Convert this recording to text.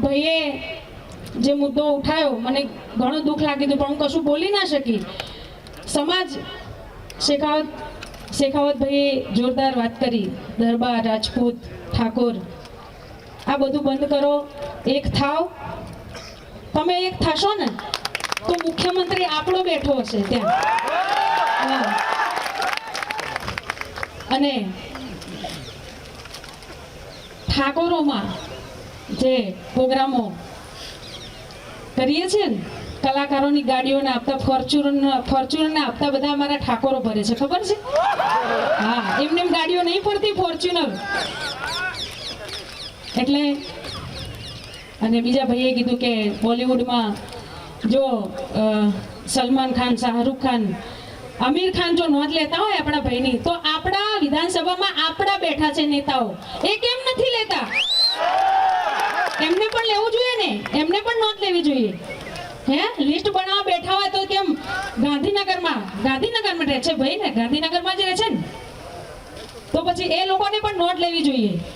ભાઈએ જે મુદ્દો ઉઠાયો, મને ઘણું દુઃખ લાગ્યું હતું, પણ હું કશું બોલી ના શકી. સમાજ શેખાવત શેખાવતભાઈએ જોરદાર વાત કરી. દરબાર, રાજપૂત, ઠાકોર. આ બધું બંધ કરો. એક થાવ. તમે એક થશો ને, તો મુખ્યમંત્રી આપણો બેઠો હશે ત્યાં. અને ઠાકોરોમાં જે પ્રોગ્રામો કરીએ છીએ ને, કલાકારોની ગાડીઓને આપતા ફોર્ચ્યુનર, ફોર્ચ્યુનરને આપતા બધા અમારા ઠાકોરો ભરે છે, ખબર છે? હા, એમને એમ ગાડીઓ નહીં પડતી, ફોર્ચ્યુનર. એટલે, અને બીજા ભાઈએ કીધું કે બોલિવૂડમાં જો સલમાન ખાન, શાહરૂખ ખાન અમીર ખાન જો નોંધ લેતા હોય આપણા ભાઈની, તો આપણા વિધાનસભામાં આપણા બેઠા છે નેતાઓ. એ કેમ નથી લેતા? એમને પણ લેવું જોઈએ ને? એમને પણ નોંધ લેવી જોઈએ. હે? લિસ્ટ બનાવવા બેઠા હોય તો કેમ? ગાંધીનગરમાં. ગાંધીનગરમાં રહે છે ભાઈ ને? ગાંધીનગરમાં જ રહે છે ને? તો પછી એ લોકોને પણ નોટ લેવી જોઈએ.